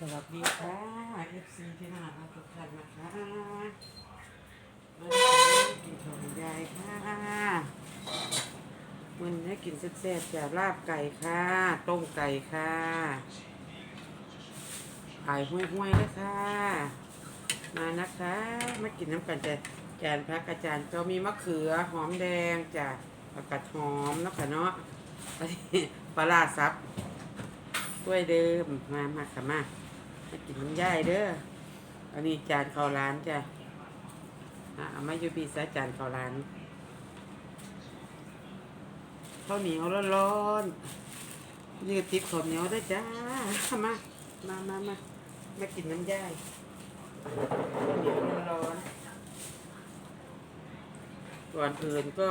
สวัสดีค่ะ FC ที่น่ารักทุกท่านนะคะมากินของยายค่ะมันให้กินแซ่บๆจากลาบไก่ค่ะ ต้มไก่ค่ะขายห้วยๆเลยค่ะมานะคะ มากินน้ำกันจะจานพักอาจารย์ก็มีมะเขือหอมแดงจากผักกาดหอมแล้วค่ะเนาะอันนี้ปลาร้าซับถ้วยเดิมมามาค่ะมา มากินน้ำย่ายเด้ออันนี้จานข้าวร้านจ้ะอามายู่ปีซะจานข้าวร้านข้าวเหนียวร้อนๆนี่ก็ติดข้าวเหนียวได้จ้ามามามามามากินน้ำย่ายข้าวเหนียวร้อนๆก่อนอื่นก็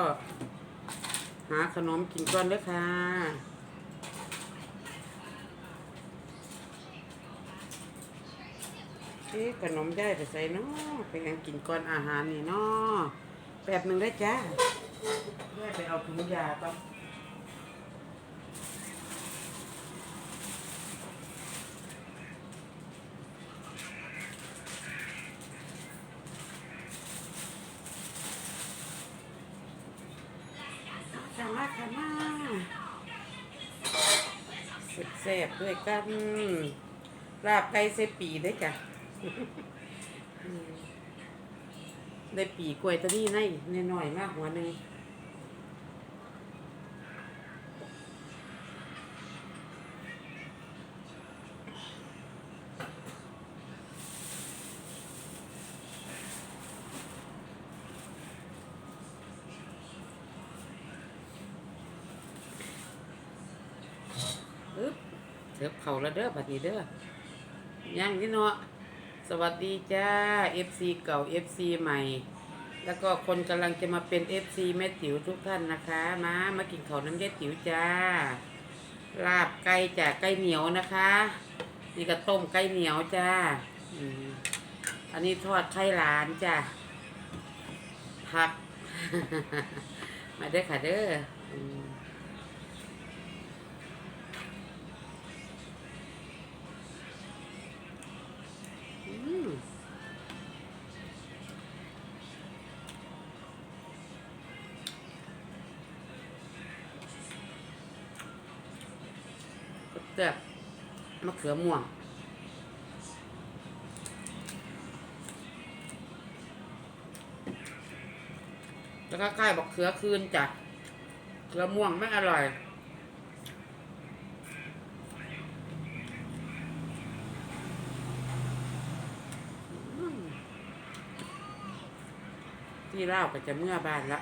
หาขนมกินก่อนเด้อค่ะ เอ๊ะขนมได้ไปใส่เนาะไปยังกินก่อนอาหารนี่เนาะแป๊บหนึ่งได้จ้าได้ไปเอาถุงยาก่อนขามาขามาเสบด้วยกันลาบไก่เซปีได้จ้ะ ได้ปีกล้วยตัวนี้ในนหน่อยมากหัวหนึ่งอึ๊บเถิบเขาแล้วเด้อบัดนี้เด้อย่างนี่เนาะ สวัสดีจ้า FC เก่า FC ใหม่ แล้วก็คนกำลังจะมาเป็น FC แม่ติ๋วทุกท่านนะคะ มามากินข้าวน้ำยาติ๋วจ้า ลาบไก่จากไก่เหนียวนะคะ นี่ก็ต้มไก่เหนียวจ้าอันนี้ทอดไข่หลานจ้าผัก มาเด้อค่ะเด้อ มะเขือม่วง แล้วก็ใกล้บอกเขือคืนจ้ะเขือม่วงไม่อร่อยที่เล่าก็จะเมื่อบ้านละ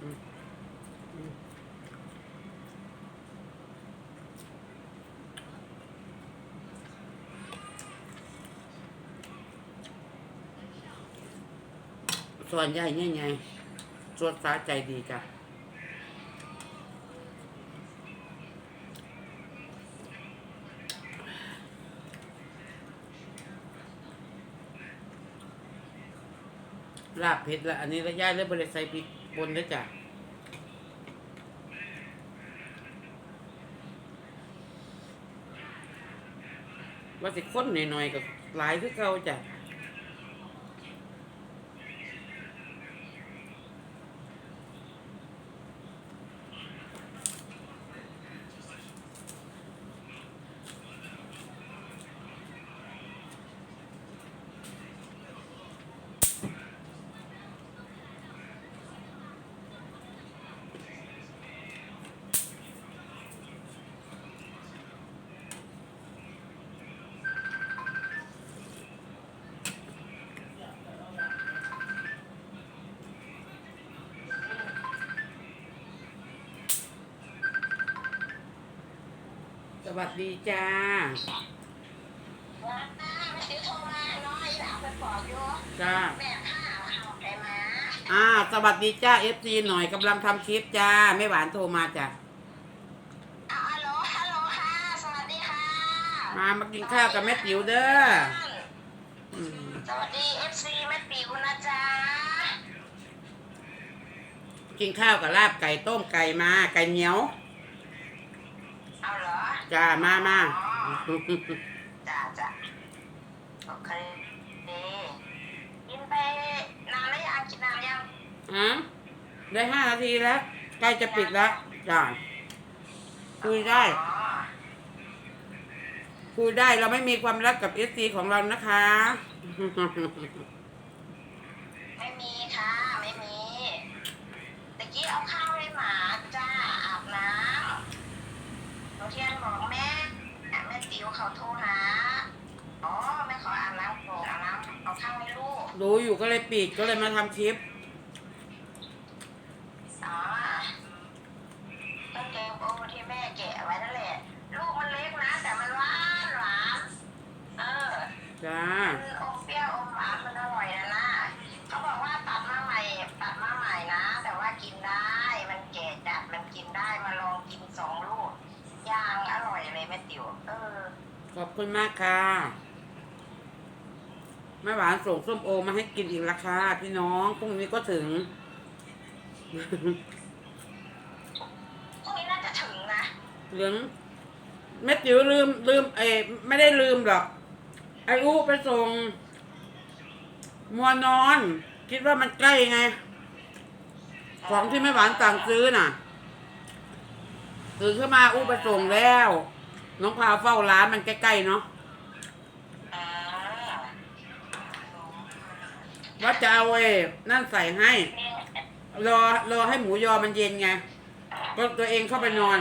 อืมอืม ส่วนใหญ่เนี่ยไงสวดสาใจดีจ้ะลาบเผ็ดละอันนี้ระยะเลยบริใส่พริกบนด้วยจ้ะว่าสิข้นหน่อยๆกับหลายคือเก่าจ้ะ สวัสดีจ้า ว้าไม่ซื้อโทรมาน้อยแล้วเอาไป ปอกอยู่จ้าแม่ข้าวเอาไปมาอ่า สวัสดีจ้าเอฟซีหน่อยกำลังทำคลิปจ้าไม่หวานโทรมาจ้ะเอาฮัลโหลฮัลโหลค่ะ สวัสดีค่ะ มามากินข้าวกับแม่ติ๋วเด้ออืมสวัสดีเอฟซีแม่ติ๋วนะจ๊ะ กินข้าวกับลาบไก่ต้มไก่มาไก่เหนียวเอาเหรอ จ้ามามาอ๋อจ้าจ้าโอเคดีกินไปนานแล้วยังกินนานยังฮะได้ห้านาทีแล้วใกล้จะปิดแล้วจ้าคุยได้อ๋อคุยได้เราไม่มีความรักกับเอสซีของเรานะคะ ไม่มีค่ะ ไม่มีตะกี้เอาข้าวให้หมาจ้าอาบน้ำหนู เทียนบอกแม่แม่ติ๋วเขาโทรหาอ๋อแม่ขออาบน้ำก่อนอาบน้ำเอาข้าวให้ลูกรู้อยู่ก็เลยปิดก็เลยมาทำคลิปอ๋อต้นเกมโอที่แม่แกะไว้นั่นแหละ ลูกมันเล็กนะ แต่มันหวานหวานเออจ้า ขอบคุณมากค่ะแม่หวานส่งส้มโอมาให้กินอีกราคาพี่น้องพรุ่งนี้ก็ถึงพรุ่งนี้น่าจะถึงนะเหลืองแม่จิ๋วลืมลืมเอยไม่ได้ลืมหรอกไอ้อู้ไปส่งมัวนอน คิดว่ามันใกล้ไง ของที่แม่หวานสั่งซื้อน่ะตื่นขึ้นมาอู้ไปส่งแล้ว น้องพาวเฝ้าร้านมันใกล้ๆเนาะอ่าว่าจะเอาเอ้นั่นใส่ให้เนี่ยรอรอให้หมูยอมันเย็นไงก็ตัวเองเข้าไปนอน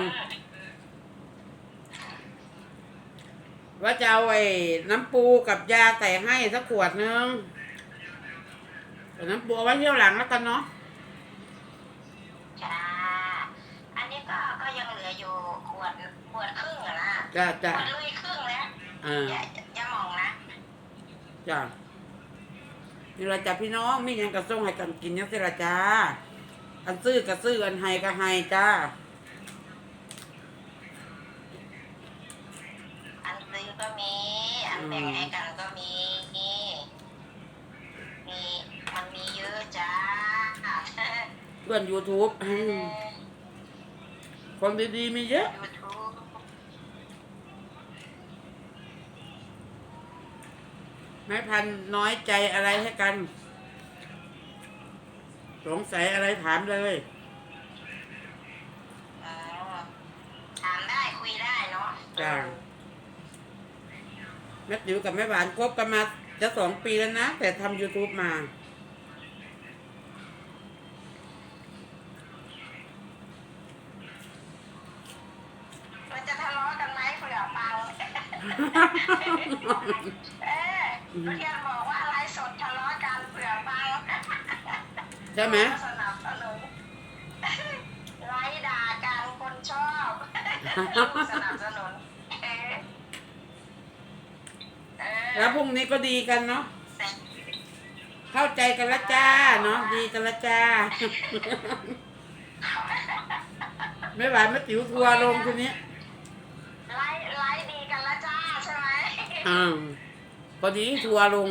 ว่าจะเอาไอ้น้ำปูกับยาใส่ให้สักขวดนึงแต่น้ำปูเอาไว้เที่ยวหลังแล้วกันเนาะ จ้า อันนี้ ก็ก็ยังเหลืออยู่ขวดขวดครึ่งอะนะจ้าขจ้าวดลุยครึ่งแล้วอ่าอย่าอย่าอย่ามองนะจ้านี่ละจ้าพี่น้องมีหยังกระส่งให้กันกินยังสิละจ้าอันซื้อกระซื้ออันให้ก็ให้จ้าอันซื้อก็มี อันแบ่งให้กันก็มีมีมีมันมีเยอะจ้า เพื่อนยูทูบ คนดีๆมีเยอะยูทูบไม่พันน้อยใจอะไรให้กัน สงสัยอะไรถามเลยถามได้คุยได้เนาะจ้าแม่ติ๋วกับแม่หวานคบกันมาจะสองปีแล้วนะ แต่ทำ YouTube มา มันจะทะเลาะกันไหมเผื่อฟัง เออเพียงบอกว่าไลฟ์สดทะเลาะกันเผื่อฟังใช่ไหมสนับสนุนไล่ด่ากันคนชอบสนับสนุนเออเออแล้วพรุ่งนี้ก็ดีกันเนาะเสร็จเข้าใจกันละจ้าเนาะดีกันละจ้าแม่หวานแม่ติ๋วทัวร์ลงทีนี้ไล่ไล่ดีกันละจ้าใช่ไหมอ่าพ อดีทัวร์ลง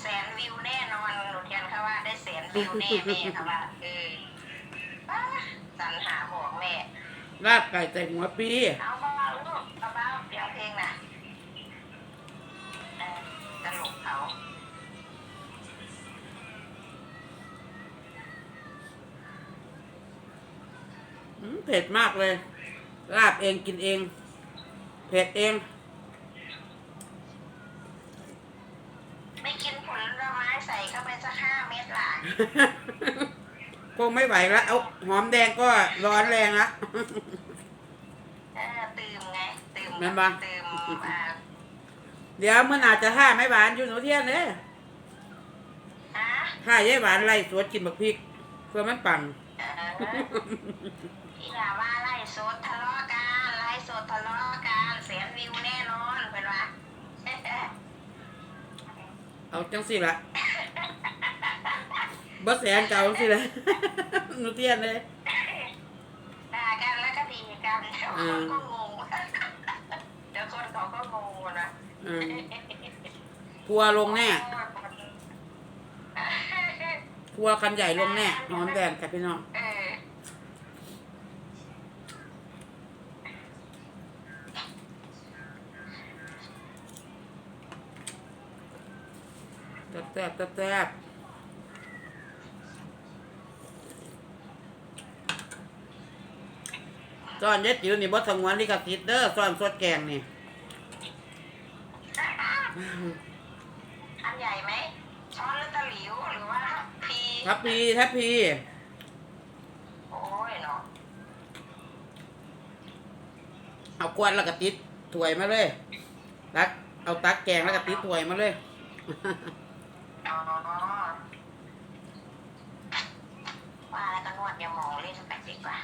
แสนวิวแน่นอนหนูเทียนค่ะว่าได้แสนวิวแน่แม่ค่ะว่าเออป้าสรรหาบอกแม่ลาบไก่ใส่หัวปีเอาเบาๆลูกเบาๆเสียงเพลงน่ะเออตลกเขาอืมเผ็ดมากเลย ลาบเองกินเอง เผ็ดเอง ไม่กินผลไม้ใส่ เข้าไปสักห้าเม็ดล่ะคงไม่ไหวแล้วเอาหอมแดงก็ร้อนแรงละเออตื่มไงตื่มแม่นปะตื่มอ่าเดี๋ยวมันอาจจะท่าไม่หวานอยู่หนูเทียนเลยฮะท่ายายหวานไล่สวนกินบักพริก เพื่อมันปัง เออที่ลาว่าไล่สดทะเลาะกันไล่สดทะเลาะกันแสนวิวแน่นอนเป็นว่าเอาจังสิละ บ่แสงเก่าสิเลยหนูเตียนเลยด่ากันแล้วก็ดีกันคนก็งงเดี๋ยวคนเขาก็งงนะทัวลงแน่ทัวคันใหญ่ลงแน่นอนแบ่งกันพี่น้องแซ่บแซ่บ ซ่บแซ่บซ่อนเย็ดจิ๋วนี่บดสงวนลิขสิทธิ์เด้อซ่อนสดแกงนี่อันใหญ่ไหมช้อนหรือตะหลิวหรือว่าพีทับพีทับพีโอ้ยเนาะเอากวนแล้วก็ติดถ้วยมาเลยตักเอาตักแกงแล้วก็ติดถ้วยมาเลยอ๋อว่าแล้วก็นวดยาหมองเล่นไปดีกว่า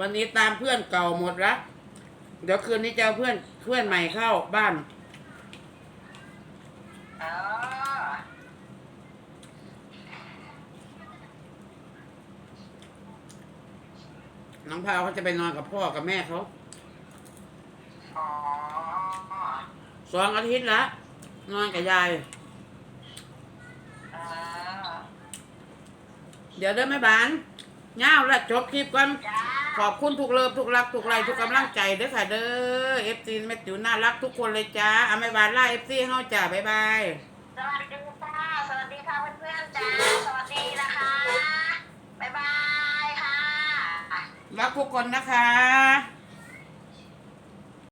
วันนี้ตามเพื่อนเก่าหมดละเดี๋ยวคืนนี้จะเอาเพื่อนเพื่อนใหม่เข้าบ้านเออน้องพาวเขาจะไปนอนกับพ่อกับแม่เขาอ๋อสองอาทิตย์ละนอนกับยายเออเดี๋ยวเด้อแม่บานเงาวและจบคลิปกันจ้า ขอบคุณทุกเลิฟทุกรักทุกไลค์ทุกกำลังใจเด้อค่ะ เด้อเอฟซีแม่ติ๋วน่ารักทุกคนเลยจ้าเอาแม่บานล่าเอฟซีเฮาจ้าบ๊ายบายสวัสดีจ้าสวัสดีค่ะเพื่อนๆจ้าสวัสดีนะคะบ๊ายบายค่ะรักทุกคนนะคะ